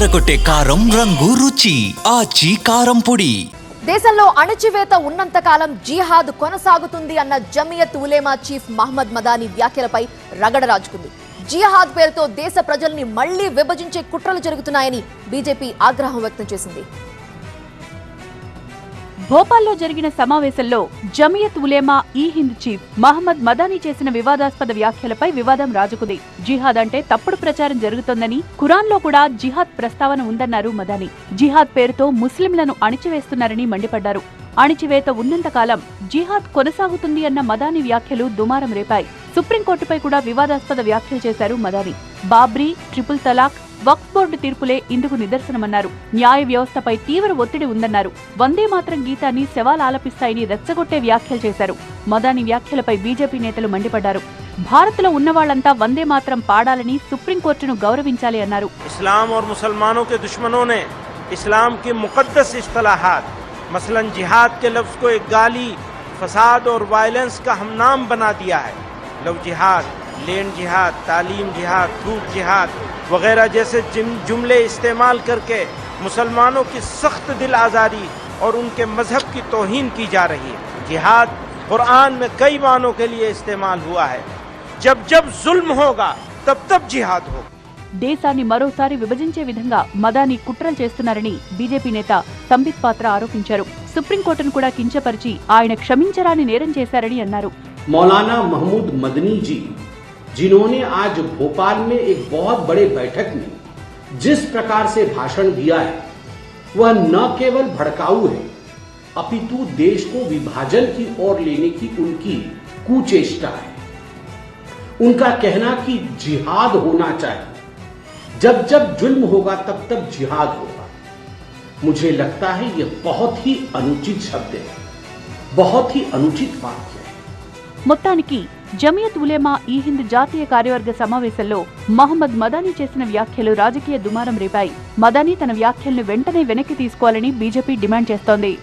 ఎర్రగొట్టే కారం రంగు రుచి ఆచి కారం పొడి. దేశంలో అణచివేత ఉన్నంత కాలం జిహాద్ కొనసాగుతుంది అన్న జమియత్ ఉలేమా చీఫ్ మహమ్మద్ మదాని వ్యాఖ్యలపై రగడ రాజుకుంది. జిహాద్ పేరుతో దేశ ప్రజల్ని మళ్ళీ విభజించే కుట్రలు జరుగుతున్నాయని బీజేపీ ఆగ్రహం వ్యక్తం చేసింది. భోపాల్లో జరిగిన సమావేశంలో జమియత్ ఉలేమా ఈ హింద్ చీఫ్ మహమ్మద్ మదానీ చేసిన వివాదాస్పద వ్యాఖ్యలపై వివాదం రాజుకుంది. జిహాద్ అంటే తప్పుడు ప్రచారం జరుగుతోందని ఖురాన్లో కూడా జిహాద్ ప్రస్తావన ఉందన్నారు మదానీ. జిహాద్ పేరుతో ముస్లింలను అణిచివేస్తున్నారని మండిపడ్డారు. అణిచివేత ఉన్నంతకాలం జిహాద్ కొనసాగుతుంది అన్న మదానీ వ్యాఖ్యలు దుమారం రేపాయి. సుప్రీంకోర్టుపై కూడా వివాదాస్పద వ్యాఖ్యలు చేశారు మదాని. బాబ్రీ ట్రిపుల్ తలాక్ వక్ఫ్ బోర్డు తీర్పులే ఇందుకు నిదర్శనమన్నారు న్యాయ వ్యవస్థపై తీవ్ర ఒత్తిడి ఉందన్నారు వందే మాత్రం గీతాన్ని శవాలు ఆలపిస్తాయని రెచ్చగొట్టే వ్యాఖ్యలు చేశారు మదాని వ్యాఖ్యలపై బీజేపీ నేతలు మండిపడ్డారు భారత్లో ఉన్నవాళ్లంతా వందే మాత్రం పాడాలని సుప్రీంకోర్టును గౌరవించాలి అన్నారు इस्लाम और मुसलमानों के दुश्मनों ने इस्लाम की मुकद्दस असलाहत मसलन जिहाद के लफ्ज़ को एक गाली फसाद और वायलेंस का हमनाम बना दिया है लव जिहाद लैंड जिहाद तालीम जिहाद थूक जिहाद वगैरह जैसे जिम- जुमले इस्तेमाल करके मुसलमानों की सख्त दिल आज़ारी और उनके मजहब की तोहीन की जा रही है जिहाद कुरान में कई मानों के लिए इस्तेमाल हुआ है जब जब जुल्म होगा तब तब जिहाद होगा దేశాన్ని మరోసారి విభజించే విధంగా మదాని కుట్రలు చేస్తున్నారని బీజేపీ నేత సంబిత్ పాత్ర ఆరోపించారు సుప్రీంకోర్టును కూడా కించపరిచి ఆయన క్షమించరాని నేరం చేశారని అన్నారు मौलाना महमूद मदनी जी जिन्होंने आज भोपाल में एक बहुत बड़े बैठक में जिस प्रकार से भाषण दिया है वह न केवल भड़काऊ है अपितु देश को विभाजन की ओर लेने की उनकी कुचेष्टा है उनका कहना कि जिहाद होना चाहिए जब जब जुल्म होगा तब तब जिहाद होगा मुझे लगता है यह बहुत ही अनुचित शब्द है बहुत ही अनुचित वाक्य है మొత్తానికి జమియత్ ఉలేమా ఈ హింద్ జాతీయ కార్యవర్గ సమావేశంలో మహమ్మద్ మదానీ చేసిన వ్యాఖ్యలు రాజకీయ దుమారం రేపాయి. మదానీ తన వ్యాఖ్యలను వెంటనే వెనక్కి తీసుకోవాలని బీజేపీ డిమాండ్ చేస్తోంది.